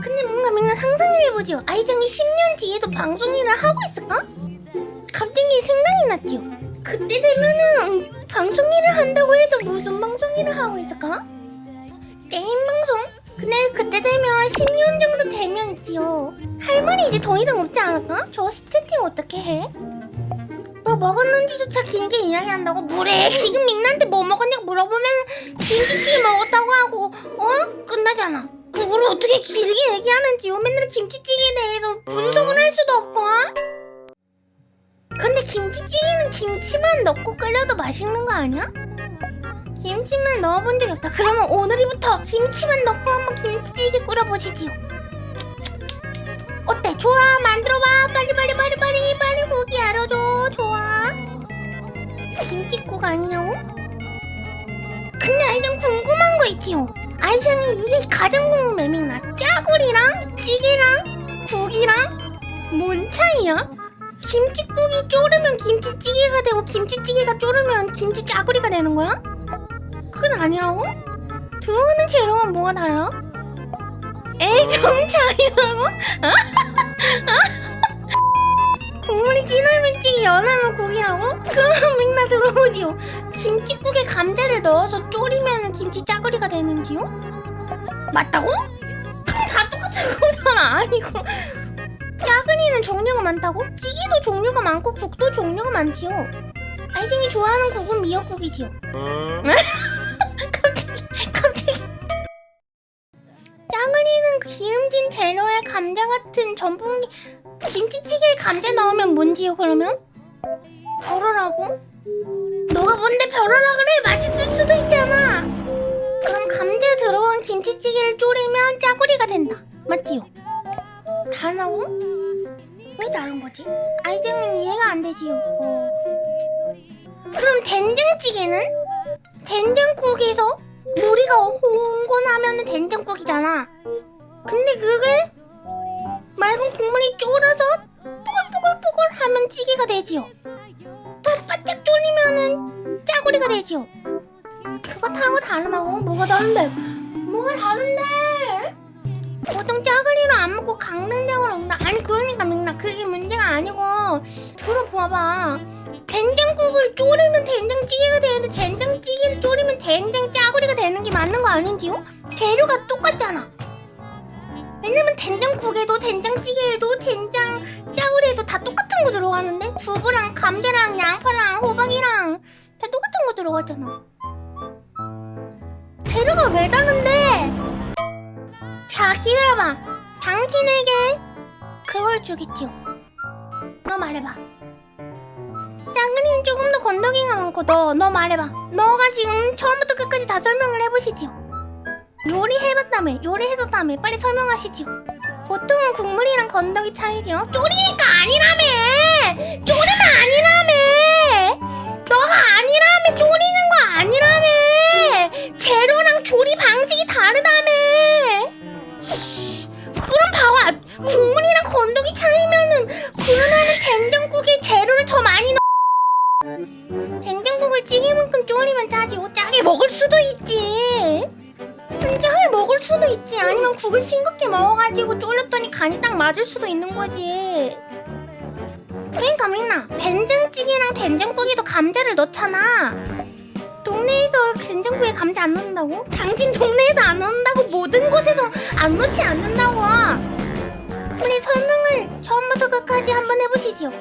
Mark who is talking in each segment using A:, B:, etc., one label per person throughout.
A: 근데 뭔가 맨날 상상을 해보지요. 아이정이 10년 뒤에도 방송 일을 하고 있을까? 갑자기 생각이 났지요. 그때 되면은 음, 방송 일을 한다고 해도 무슨 방송 일을 하고 있을까? 게임 방송? 근데 그때 되면 10년 정도 되면 있지요. 할 말이 이제 더 이상 없지 않을까? 저 스태팅 어떻게 해? 뭐 먹었는지조차 길게 이야기한다고 뭐래 지금 민나한테 뭐 먹었냐고 물어보면 김치찌개 먹었다고 하고 어? 끝나잖아 그걸 어떻게 길게 얘기하는지요 맨날 김치찌개에 대해서 분석을 할 수도 없고 근데 김치찌개는 김치만 넣고 끓여도 맛있는 거 아니야? 김치만 넣어본 적이 없다. 그러면 오늘부터 김치만 넣고 한번 김치찌개 끓여보시지요. 어때? 좋아. 만들어봐. 빨리 빨리 빨리 빨리 빨리 후기 알아줘. 좋아. 김치국 아니냐고? 근데 아이장 궁금한 거 있지요 아이장이 이게 가장 궁금해 민나 짜구리랑 찌개랑 국이랑 뭔 차이야? 김치국이 졸으면 김치찌개가 되고 김치찌개가 졸으면 김치 짜구리가 되는 거야? 그건 아니라고? 들어가는 재료가 뭐가 달라? 애정 차이라고? 국물이 진하면 찌개, 연하면 국이라고? 그럼 맥나 들어보지요. 김치국에 감자를 넣어서 졸이면 김치 짜구리가 되는지요? 맞다고? 그럼 다 똑같은 거잖아. 아니고. 짜구리는 종류가 많다고? 찌개도 종류가 많고 국도 종류가 많지요. 아이딩이 좋아하는 국은 미역국이지요. 갑자기, 갑자기. 짜글이는 기름진 재료에 감자 같은 전분 김치찌개에 감자 넣으면 뭔지요 그러면? 별어라고? 너가 뭔데 별어라 그래 맛있을 수도 있잖아 그럼 감자 들어간 김치찌개를 졸이면 짜구리가 된다 맞지요? 다르다고? 왜 다른 거지? 아이들은 이해가 안 되지요 어. 그럼 된장찌개는? 된장국에서 요리가 홍곤하면 된장국이잖아. 근데 그게 맑은 국물이 졸 되지요. 더 바짝 졸이면은 짜구리가 되지요. 그거 타고 다르다고? 뭐가 다른데? 뭐가 다른데? 보통 짜구리로 안 먹고 강된장으로 먹는다. 아니 그러니까 민나 그게 문제가 아니고 들어봐봐. 된장국을 졸이면 된장찌개가 되는데 된장찌개를 졸이면 된장 짜구리가 되는 게 맞는 거 아닌지요? 재료가 똑같잖아. 왜냐면 된장국에도 된장찌개에도 된장 짜구리에도 다 똑같은 거 들어가는데 두부랑 감자랑 양파랑 호박이랑 다 똑같은 거 들어가잖아. 재료가 왜 다른데? 자 기다려봐. 당신에게 그걸 주겠지요. 너 말해봐. 짱근이는 조금 더 건더기가 많고 너, 너 말해봐 너가 지금 처음부터 끝까지 다 설명을 해보시지요 요리 해봤다며 요리 해줬다며 빨리 설명하시지요 보통은 국물이랑 건더기 차이지요 쪼리니까 아니라며! 쪼리면 아니라며! 너가 아니라며! 쪼리는 거 아니라며! 재료랑 조리 방식이 다르다며! 그럼 봐봐. 국물이랑 건더기 차이면은 그러면은 된장국에 재료를 더 많이 넣 된장국을 찌개만큼 졸이면 짜지고 짜게 먹을 수도 있지 짜게 먹을 수도 있지. 아니면 국을 싱겁게 먹어가지고 졸였더니 간이 딱 맞을 수도 있는 거지. 그러니까 민나 된장찌개랑 된장국에도 감자를 넣잖아. 동네에서 된장국에 감자 안 넣는다고? 당신 동네에서 안 넣는다고? 모든 곳에서 안 넣지 않는다고. 우리 설명을 처음부터 끝까지 한번 해보시죠.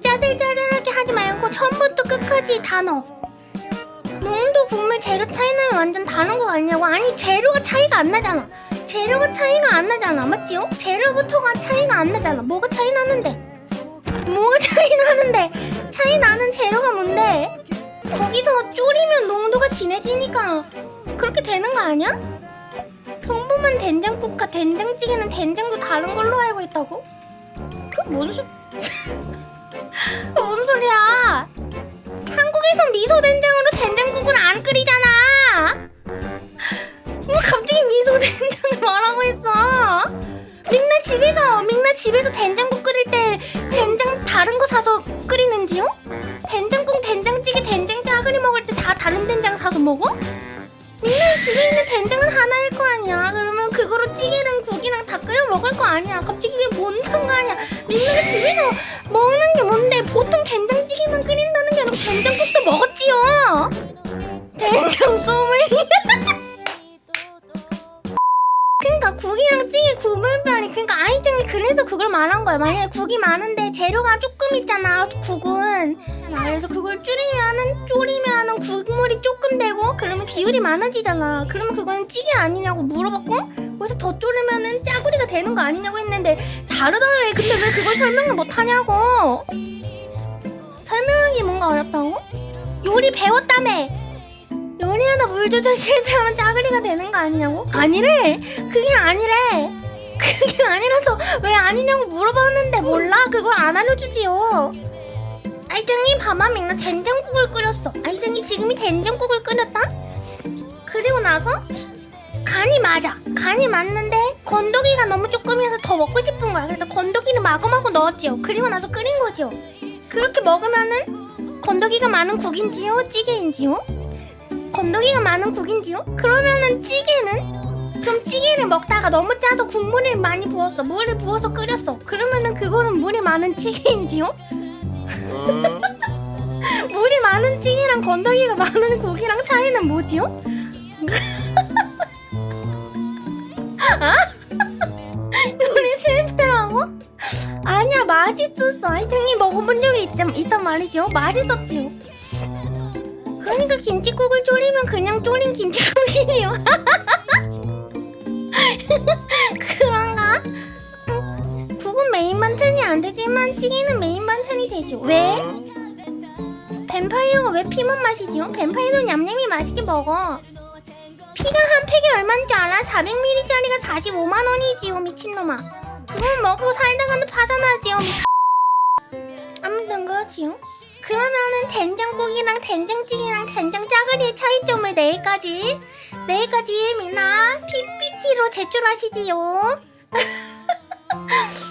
A: 짜잘짜잘하게 하지 말고 처음부터 끝까지 다 넣어. 농도 국물 재료 차이 나면 완전 다른 거 아니냐고. 아니 재료가 차이가 안 나잖아. 재료가 차이가 안 나잖아. 맞지요? 재료부터가 차이가 안 나잖아. 뭐가 차이 나는데? 뭐가 차이 나는데? 차이 나는 재료가 뭔데? 거기서 졸이면 농도가 진해지니까 그렇게 되는 거 아니야? 평범한 된장국과 된장찌개는 된장도 다른 걸로 알고 있다고? 그뭔 소... 먹는 게 뭔데? 보통 된장찌개만 끓인다는 게 아니고 된장국 구분별이 그러니까 아이증이 그래서 그걸 말한 거야. 만약에 국이 많은데 재료가 조금 있잖아. 국은. 그래서 그걸 줄이면은 졸이면은 국물이 조금 되고 그러면 비율이 많아지잖아. 그러면 그거는 찌개 아니냐고 물어봤고 그래서 더 졸이면은 짜구리가 되는 거 아니냐고 했는데 다르다래. 근데 왜 그걸 설명을 못 하냐고. 설명하기 뭔가 어렵다고? 요리 배웠다며. 요리하다 물 조절 실패하면 짜그리가 되는 거 아니냐고? 아니래. 그게 아니래. 그게 아니라서 왜 아니냐고 물어봤는데 몰라? 그걸 안 알려주지요. 아이등이 나 된장국을 끓였어. 아이등이 지금이 된장국을 끓였다? 그리고 나서 간이 맞아. 간이 맞는데 건더기가 너무 조금이라서 더 먹고 싶은 거야. 그래서 건더기를 마구마구 넣었지요. 그리고 나서 끓인 거지요. 그렇게 먹으면은 건더기가 많은 국인지요? 찌개인지요? 건더기가 많은 국인지요? 그러면은 찌개 는? 그럼 찌개를 먹다가 너무 짜서 국물을 많이 부었어. 물을 부어서 끓였어. 그러면은 그거는 물이 많은 찌개인지요? 물이 많은 찌개랑 건더기가 많은 국이랑 차이는 뭐지요? 아? 요리 실패라고? 아니야 맛있었어. 하여튼 먹어본 적이 있, 있단 말이죠. 맛있었지요. 그러니까 김치국을 졸이면 그냥 졸인 김치국이에요. 그런가? 음, 국은 메인 반찬이 안 되지만 찌개는 메인 반찬이 되죠. 왜? 뱀파이어가 왜 피만 마시지요? 뱀파이어는 냠냠이 맛있게 먹어. 피가 한 팩이 얼마인 줄 알아? 400ml짜리가 45만 원이지요, 미친놈아. 그걸 먹고 살다가는 파산하지요, 미. 아무튼 그렇지요. 그러면은 된장국이랑 된장찌개랑 된장 짜글이의 차이점을 내일까지 내일까지 민나 PPT로 제출하시지요.